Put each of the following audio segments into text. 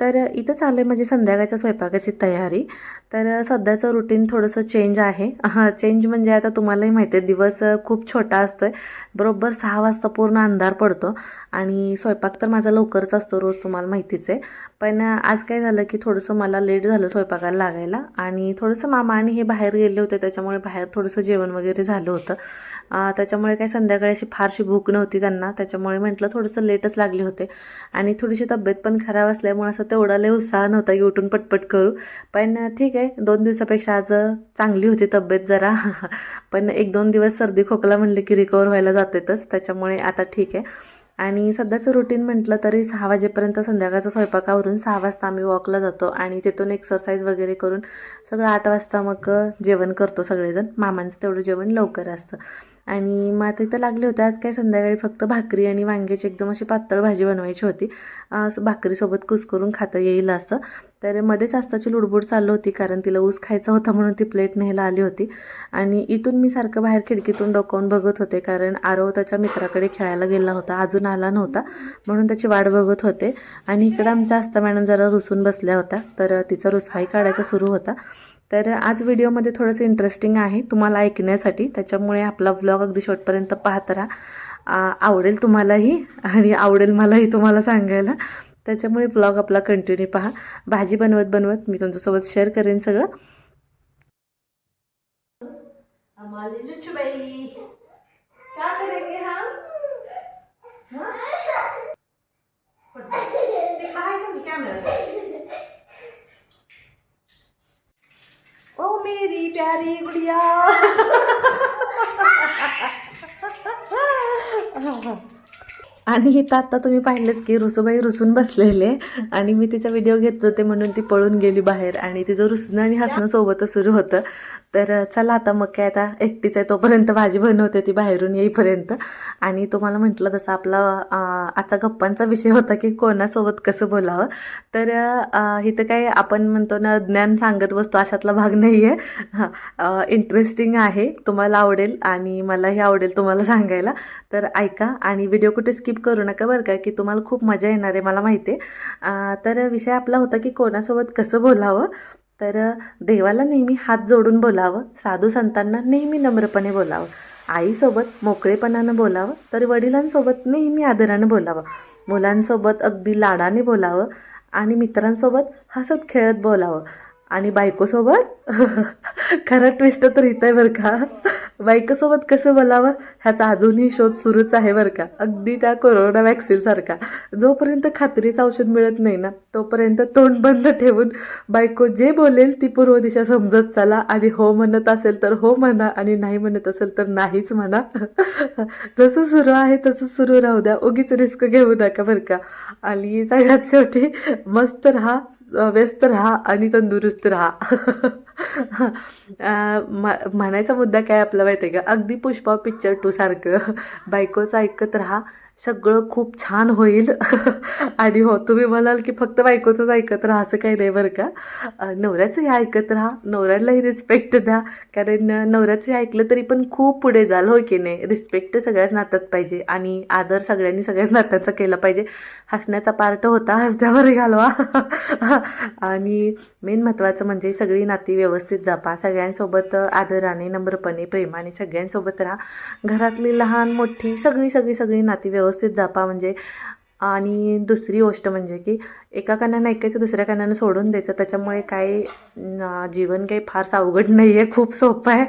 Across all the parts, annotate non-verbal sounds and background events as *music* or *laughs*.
तर इथं चालू आहे म्हणजे संध्याकाळच्या स्वयंपाकाची तयारी. तर सध्याचं रुटीन थोडंसं चेंज आहे. हां चेंज म्हणजे आता तुम्हालाही माहिती आहे दिवस खूप छोटा असतो आहे बरोबर सहा वाजता पूर्ण अंधार पडतो आणि स्वयंपाक तर माझा लवकरच असतो रोज तुम्हाला माहितीच आहे पण आज काय झालं की थोडंसं मला लेट झालं स्वयंपाकाला लागायला आणि थोडंसं मामा आणि हे बाहेर गेले होते त्याच्यामुळे बाहेर थोडंसं जेवण वगैरे झालं होतं. त्याच्यामुळे काय संध्याकाळी अशी फारशी भूक नव्हती त्यांना त्याच्यामुळे म्हटलं थोडंसं लेटच लागले होते. आणि थोडीशी तब्येत पण खराब असल्यामुळे असं तेवढा लय उत्साह नव्हता की उठून पटपट करू. पण ठीक आहे. दोन दिवसापेक्षा आज चांगली होती तब्येत जरा. *laughs* पण एक दोन दिवस सर्दी खोकला म्हणले की रिकवर व्हायला जातेतच. त्याच्यामुळे आता ठीक आहे. आणि सध्याचं रुटीन म्हटलं तरी सहा वाजेपर्यंत संध्याकाळचा स्वयंपाकावरून सहा वाजता आम्ही वॉकला जातो आणि तिथून एक्सरसाइज वगैरे करून सगळं आठ वाजता मग जेवण करतो सगळेजण. मामांचं तेवढं जेवण लवकर असतं. आणि मग आता इथं लागले होते आज काय संध्याकाळी फक्त भाकरी आणि वांग्याची एकदम अशी पातळ भाजी बनवायची होती. भाकरीसोबत असं भाकरीसोबत कुस्करून खाता येईल असं. तर मध्येच आस्ताची लुडबुड चालू होती कारण तिला ऊस खायचा होता म्हणून ती प्लेट न्यायला आली होती. आणि इथून मी सारखं बाहेर खिडकीतून डोकावून बघत होते कारण आरव त्याच्या मित्राकडे खेळायला गेला होता अजून आला नव्हता म्हणून त्याची वाट बघत होते. आणि इकडं आमच्या आस्ता मॅडम जरा रुसून बसल्या होत्या तर तिचा रुसवाई काढायचा सुरू होता. तर आज व्हिडिओमध्ये थोडंसं इंटरेस्टिंग आहे तुम्हाला ऐकण्यासाठी. त्याच्यामुळे आपला व्लॉग अगदी शेवटपर्यंत पाहत राहा. आवडेल तुम्हालाही आणि आवडेल मलाही तुम्हाला सांगायला. त्याच्यामुळे ब्लॉग आपला कंटिन्यू पहा. भाजी बनवत बनवत मी तुमच्यासोबत शेअर करेन सगळं. हमारी लुचबाई क्या करेंगे हम? मेरी प्यारी गुड़िया। आणि इथं आता तुम्ही पाहिलंच की रुसूबाई रुसून बसलेले. आणि मी तिचा व्हिडिओ घेत होते म्हणून ती पळून गेली बाहेर. आणि तिचं रुसणं आणि हसणं सोबतच सुरू होतं. तर चला आता मग काय आता एकटीच आहे तोपर्यंत भाजी बनवते ती बाहेरून येईपर्यंत. आणि तुम्हाला म्हटलं तसं आपला आजचा गप्पांचा विषय होता की कोणासोबत कसं बोलावं. तर इथं काय आपण म्हणतो ना ज्ञान सांगत बसतो अशातला भाग नाही आहे इंटरेस्टिंग आहे तुम्हाला आवडेल आणि मलाही आवडेल तुम्हाला सांगायला. तर ऐका आणि व्हिडिओ कुठे स्किप करू नका बरं का की तुम्हाला खूप मजा येणार आहे मला माहिती आहे. तर विषय आपला होता की कोणासोबत कसं बोलावं. तर देवाला नेहमी हात जोडून बोलावं साधू संतांना नेहमी नम्रपणे बोलावं. आईसोबत मोकळेपणानं बोलावं तर वडिलांसोबत नेहमी आदरानं बोलावं. मुलांसोबत अगदी लाडाने बोलावं आणि मित्रांसोबत हसत खेळत बोलावं. आणि बायकोसोबत? *laughs* खरं ट्विस्ट तर इथं आहे बरं का? बायकोसोबत कसं बोलावं ह्याचा अजूनही शोध सुरूच आहे बरं का. अगदी त्या कोरोना वॅक्सिनसारखा जोपर्यंत खात्रीचं औषध मिळत नाही ना तोपर्यंत तोंड बंद ठेवून बायको जे बोलेल ती पूर्व दिशा समजत चला आणि हो म्हणत असेल तर हो म्हणा आणि नाही म्हणत असेल तर नाहीच म्हणा. *laughs* जसं सुरू आहे तसं सुरू राहू द्या. उगीच रिस्क घेऊ नका बरं का. आणि सगळ्यात शेवटी मस्त राहा. व्यस्त राहा आणि तंदुरुस्त राहा. म- म्हणायचा मुद्दा काय आपला माहिती आहे का? अगदी पुष्पा पिक्चर टू सारखं. बायकोचं ऐकत राहा. सगळं खूप छान होईल. आणि हो तुम्ही म्हणाल की फक्त बायकोचंच ऐकत राहा असं काही नाही बरं का. नवऱ्याचंही ऐकत राहा नवऱ्यालाही रिस्पेक्ट द्या. कारण नवऱ्याचंही ऐकलं तरी पण खूप पुढे जाल हो की नाही? रिस्पेक्ट सगळ्याच नात्यात पाहिजे आणि आदर सगळ्यांनी सगळ्याच नात्यांचा केला पाहिजे. हसण्याचा पार्ट होता हसण्यावर घालवा. आणि मेन महत्त्वाचं म्हणजे सगळी नाती व्यवस्थित जपा. सगळ्यांसोबत आदराने नम्रपणे प्रेमाने सगळ्यांसोबत राहा. घरातली लहान मोठी सगळी सगळी सगळी नाती व्यवस्थित व्यवस्थित जापा म्हणजे. आणि दुसरी गोष्ट म्हणजे की एका कानानं ऐकायचं दुसऱ्या कानानं सोडून द्यायचं. त्याच्यामुळे काय जीवन काही फारसं अवघड नाही आहे खूप सोपं आहे.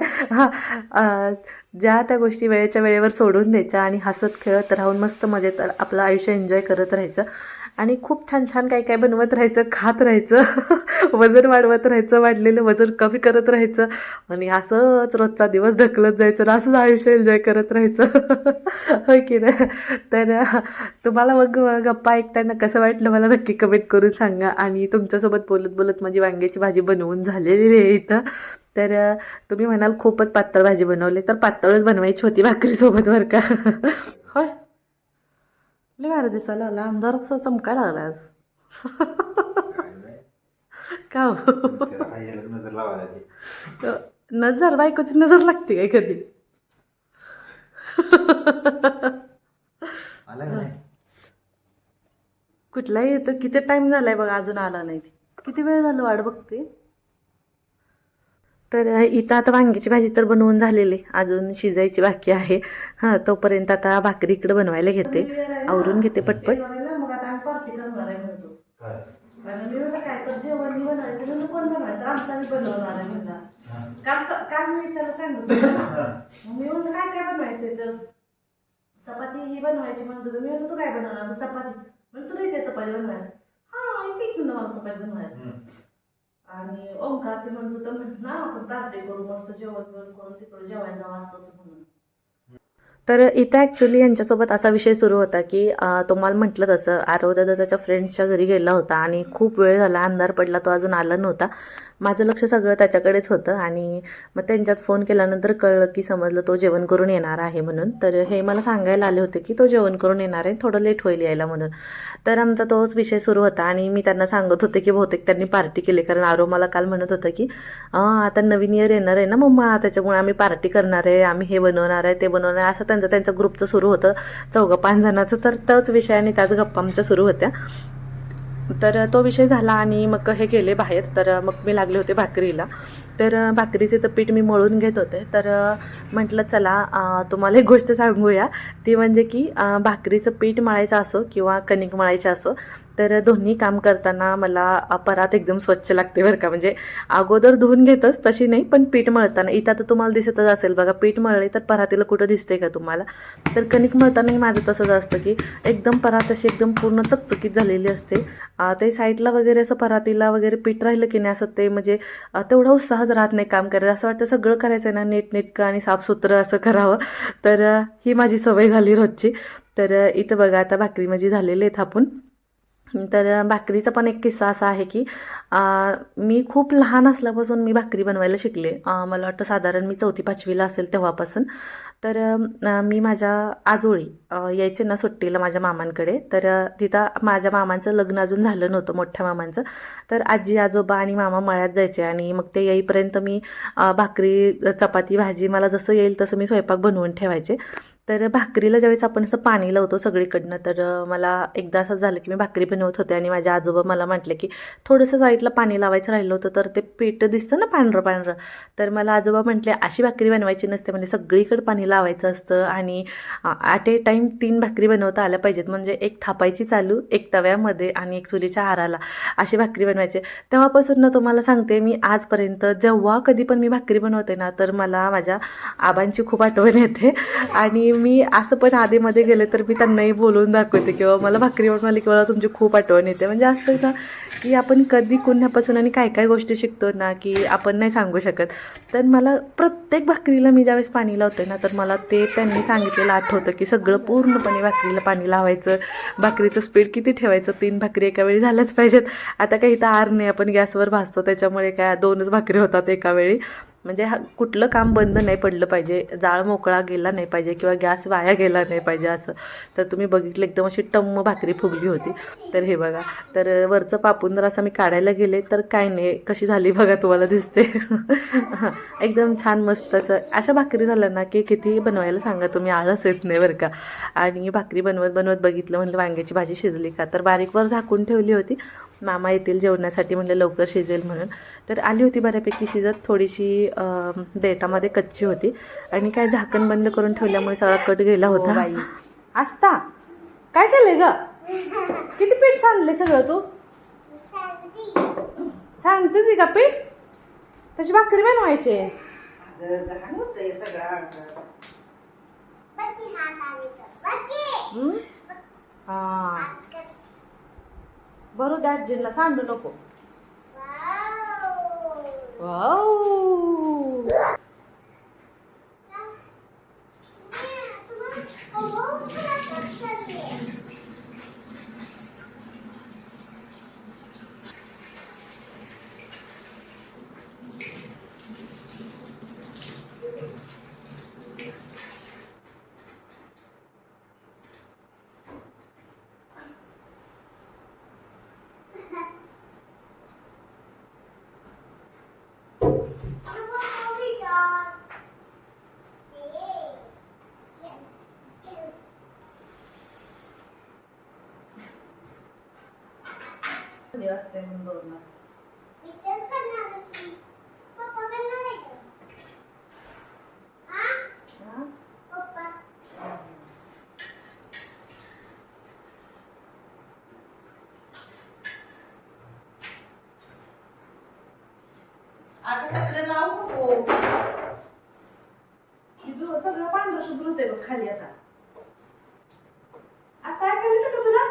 ज्या त्या गोष्टी वेळेच्या वेळेवर सोडून द्यायच्या आणि हसत खेळत राहून मस्त मजेत आपलं आयुष्य एन्जॉय करत राहायचं. आणि खूप छान छान काय काय बनवत राहायचं खात राहायचं *laughs* वजन वाढवत राहायचं वाढलेलं वजन कमी करत राहायचं आणि असंच रोजचा दिवस ढकलत जायचं आणि असंच आयुष्य एन्जॉय करत राहायचं. *laughs* होय की ना तर तुम्हाला मग गप्पा ऐकताना कसं वाटलं मला नक्की कमेंट करून सांगा. आणि तुमच्यासोबत बोलत बोलत माझी वांग्याची भाजी बनवून झालेली आहे इथं. तर तुम्ही म्हणाल खूपच पातळ भाजी बनवली तर पातळच बनवायची होती भाकरीसोबत बरं का? *laughs* होय. लय भारी दिसायला लागला. अंधारच चमकायला लागला आज. का हो? नजर लावायला नजर बायकोची नजर लागते काय कधी? आला का नाही? कुठलाही येतो किती टाइम झालाय बघा अजून आला नाही. ती किती वेळ झालं वाट बघते? तर अ, इथं आता वांग्याची भाजी तर बनवून झालेली. अजून शिजायची बाकी आहे. हां तोपर्यंत आता भाकरी इकडे बनवायला घेते. आवरून घेते पटपट. तर तर? चपाती ही बनवायची म्हणत मी म्हणलं तू काय बनवणार? तर चपाती. म्हणून तुला येते चपाती बनवायला. हा म्हणलं मला चपाती बनवायला. आणि ओंकार ते म्हणत होतं म्हणत ना आपण पार्टी करू मस्त जेवण करून तिकडे जेवायला जावं असतं असं म्हणून. तर इथे ॲक्च्युली यांच्यासोबत असा विषय सुरू होता की तुम्हाला म्हटलं तसं आरव दादा त्याच्या फ्रेंड्सच्या घरी गेला होता आणि खूप वेळ झाला अंधार पडला तो अजून आला नव्हता. माझं लक्ष सगळं त्याच्याकडेच होतं आणि मग त्यांच्यात फोन केल्यानंतर कळलं की समजलं तो जेवण करून येणार आहे म्हणून. तर हे मला सांगायला आले होते की तो जेवण करून येणार आहे थोडं लेट होईल यायला म्हणून. तर आमचा तोच विषय सुरू होता आणि मी त्यांना सांगत होते की बहुतेक त्यांनी पार्टी केली. कारण आरो मला काल म्हणत होतं की आता नवीन इयर येणार आहे ना मम्मा त्याच्यामुळे आम्ही पार्टी करणार आहे आम्ही हे बनवणार आहे ते बनवणार आहे. असं त्यांचं त्यांचं ग्रुपचं सुरू होतं. चौघं पाच जणाचं तर तोच विषय आणि त्याच गप्पा आमच्या सुरू होत्या. तर तो विषय झाला आणि मग हे गेले बाहेर. तर मग मी लागले होते भाकरीला. तर भाकरीचे तर पीठ मी मळून घेत होते. तर म्हटलं चला तुम्हाला एक गोष्ट सांगूया. ती म्हणजे की भाकरीचं पीठ मळायचं असो किंवा कणिक मळायचं असो तर दोन्ही काम करताना मला परात एकदम स्वच्छ लागते बरं का. म्हणजे अगोदर धुवून घेतच तशी नाही पण पीठ मळताना. इथं आता तुम्हाला दिसतच असेल बघा पीठ मळले तर परातीला कुठं दिसते का तुम्हाला? तर कणिक मळतानाही माझं तसंच असतं की एकदम परात अशी एकदम पूर्ण चकचकीत झालेली असते. ते साईडला वगैरे असं परातीला वगैरे पीठ राहिलं की नाही असं ते म्हणजे तेवढा उत्साहच राहत नाही काम करायला. असं वाटतं सगळं करायचं आहे ना नीटनेटकं आणि साफसुथरं असं करावं. तर ही माझी सवय झाली रोजची. तर इथं बघा आता भाकरी माझी झालेली आहे थापून तर भाकरीचा पण एक किस्सा असा आहे की मी खूप लहान असल्यापासून मी भाकरी बनवायला शिकले. मला वाटतं साधारण मी चौथी पाचवीला असेल तेव्हापासून. तर मी माझ्या आजोळी यायचे ना सुट्टीला माझ्या मामांकडे. तर तिथं माझ्या मामांचं लग्न अजून झालं नव्हतं मोठ्या मामांचं. तर आजी आजोबा आणि मामा मळ्यात जायचे आणि मग ते येईपर्यंत मी भाकरी चपाती भाजी मला जसं येईल तसं मी स्वयंपाक बनवून ठेवायचे. तर भाकरीला ज्यावेळेस आपण असं पाणी लावतो सगळीकडनं तर मला एकदा असं झालं की मी भाकरी बनवत होते आणि माझ्या आजोबा मला म्हटले की थोडंसं साईडला पाणी लावायचं राहिलं होतं तर ते पीठ दिसतं ना पांढरं पांढरं. तर मला आजोबा म्हटले अशी भाकरी बनवायची नसते. म्हणजे सगळीकडे पाणी लावायचं असतं आणि ॲट ए टाईम तीन भाकरी बनवता आल्या पाहिजेत. म्हणजे एक थापायची चालू एक तव्यामध्ये आणि एक चुलीच्या हाराला अशी भाकरी बनवायची. तेव्हापासून ना तुम्हाला सांगते मी आजपर्यंत जेव्हा कधी पण मी भाकरी बनवते ना तर मला माझ्या आबांची खूप आठवण येते. आणि मी असं पण आधीमध्ये गेले तर मी त्यांनाही बोलून दाखवते किंवा मला भाकरी बनवली की मला तुमची खूप आठवण येते. म्हणजे असतं ना की आपण कधी कुणापासून आणि काय काय गोष्टी शिकतो ना की आपण नाही सांगू शकत. तर मला प्रत्येक भाकरीला मी ज्यावेळेस पाणी लावते ना तर मला ते त्यांनी सांगितलेलं आठवतं की सगळं पूर्णपणे भाकरीला पाणी लावायचं. भाकरीचं स्पीड किती ठेवायचं? तीन भाकरी एका वेळी झाल्याच पाहिजेत. आता काही तर आर नाही आपण गॅसवर भाजतो. त्याच्यामुळे काय दोनच भाकरी होतात एका वेळी. म्हणजे हा कुठलं काम बंद नाही पडलं पाहिजे जाळ मोकळा गेला नाही पाहिजे किंवा गॅस वाया गेला नाही पाहिजे असं. तर तुम्ही बघितलं एकदम अशी टम्म भाकरी फुगली होती. तर हे बघा तर वरचं पापून जर असं मी काढायला गेले तर काय नाही कशी झाली बघा तुम्हाला दिसते. *laughs* एकदम छान मस्त असं. अशा भाकरी झाल्या ना की किती बनवायला सांगा तुम्ही आळस येत नाही बरं का. आणि भाकरी बनवत बनवत बघितलं म्हणलं वांग्याची भाजी शिजली का? तर बारीकवर झाकून ठेवली होती. मामा येतील जेवणासाठी म्हणलं लवकर शिजेल म्हणून. तर आली होती बऱ्यापैकी शिजत थोडीशी अं, देठामध्ये कच्ची होती. आणि काय झाकण बंद करून ठेवल्यामुळे सगळा कट गेला होता. आस्ता काय केलंय ग? किती पीठ सांडले सगळं तू? सांगते ती का पीठ? त्याची भाकरी बनवायची हं? हा बरोबर दाजींना सांडू नको. वाव आता कपडे लावू नको इथं सगळं पांढरं शुभ्र होते बघ खाली आता असं काय करायचं का तुला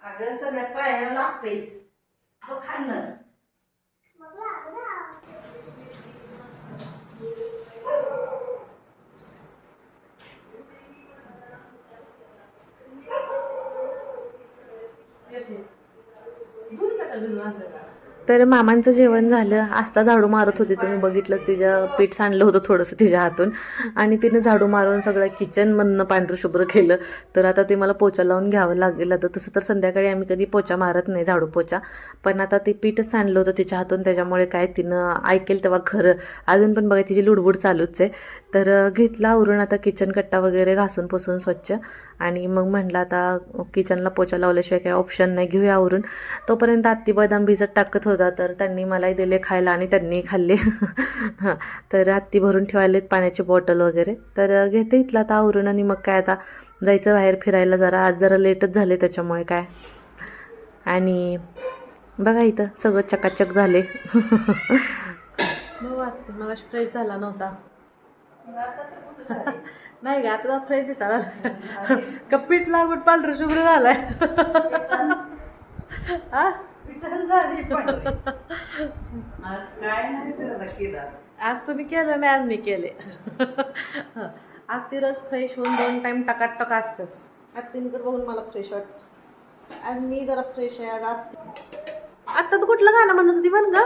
अगं सगळ्या पायाला लागते तो खाल्लं तर मामांचं जेवण झालं. आस्ता झाडू मारत होती. तुम्ही बघितलं तिच्या पीठ सांडलं होतं थोडंसं तिच्या हातून. आणि तिने झाडू मारून सगळं किचनमधनं पांढरं शुभ्र केलं. तर आता ते मला पोचा लावून घ्यावं लागेल. आता तसं तर संध्याकाळी आम्ही कधी पोचा मारत नाही झाडू पोचा पण आता ते पीठच सांडलं होतं तिच्या हातून. त्याच्यामुळे काय तिनं ऐकेल तेव्हा खरं. अजून पण बघा तिची लुडबुड चालूच आहे. तर घेतला आवरून आता किचन कट्टा वगैरे घासून पुसून स्वच्छ. आणि मग म्हटलं आता किचनला पोचा लावल्याशिवाय काही ऑप्शन नाही घेऊया आवरून. तोपर्यंत आत्ती बदाम भिजत टाकत होता तर त्यांनी मलाही दिले खायला आणि त्यांनी खाल्ले. हां *laughs* तर आत्ती भरून ठेवायलेत पाण्याची बॉटल वगैरे. तर घेते इथला आता आवरून आणि मग काय आता जायचं बाहेर फिरायला जरा. आज जरा लेटच झाले त्याच्यामुळे काय. आणि बघा इथं सगळं चकाचक झाले. *laughs* मग आत्ती मग फ्रेश झाला नव्हता. नाही का आता फ्रेश दिसायला कपीट लागून पांढरं शुभ्र झालाय? हा पण आज काय नाही त्याला केलं आज तुम्ही केलं नाही आज मी केले. आज ती रोज फ्रेश होऊन दोन टाइम टकाटक असतं. आज तीनकडे बघून मला फ्रेश वाटतं. आज मी जरा फ्रेश आहे आज आत्ती. आत्ता तू कुठलं गाणं म्हणत होती म्हण ग?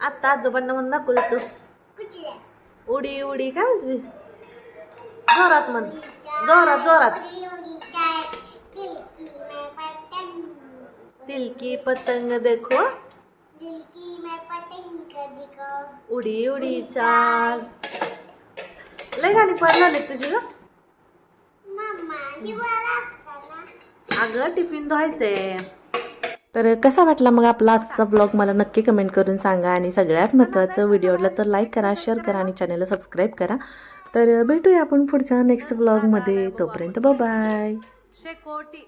आत्ता आजोबांना म्हणून दाखवत तू. उडी उडी काय म्हणते? जोरात म्हण. जोरात जोरात. दिल की पतंग देखो. उडी उडी चाल. लय गाणी पडणार तुझी ग. अगं टिफिन धुवायचंय. तर कसा वाटला मग आपला आजचा ब्लॉग मला नक्की कमेंट करून सांगा आणि सगळ्यात महत्त्वाचं व्हिडिओला तर लाईक करा शेअर करा आणि चॅनलला सबस्क्राईब करा. तर भेटूया आपण पुढच्या नेक्स्ट ब्लॉगमध्ये तोपर्यंत बाय शेकोटी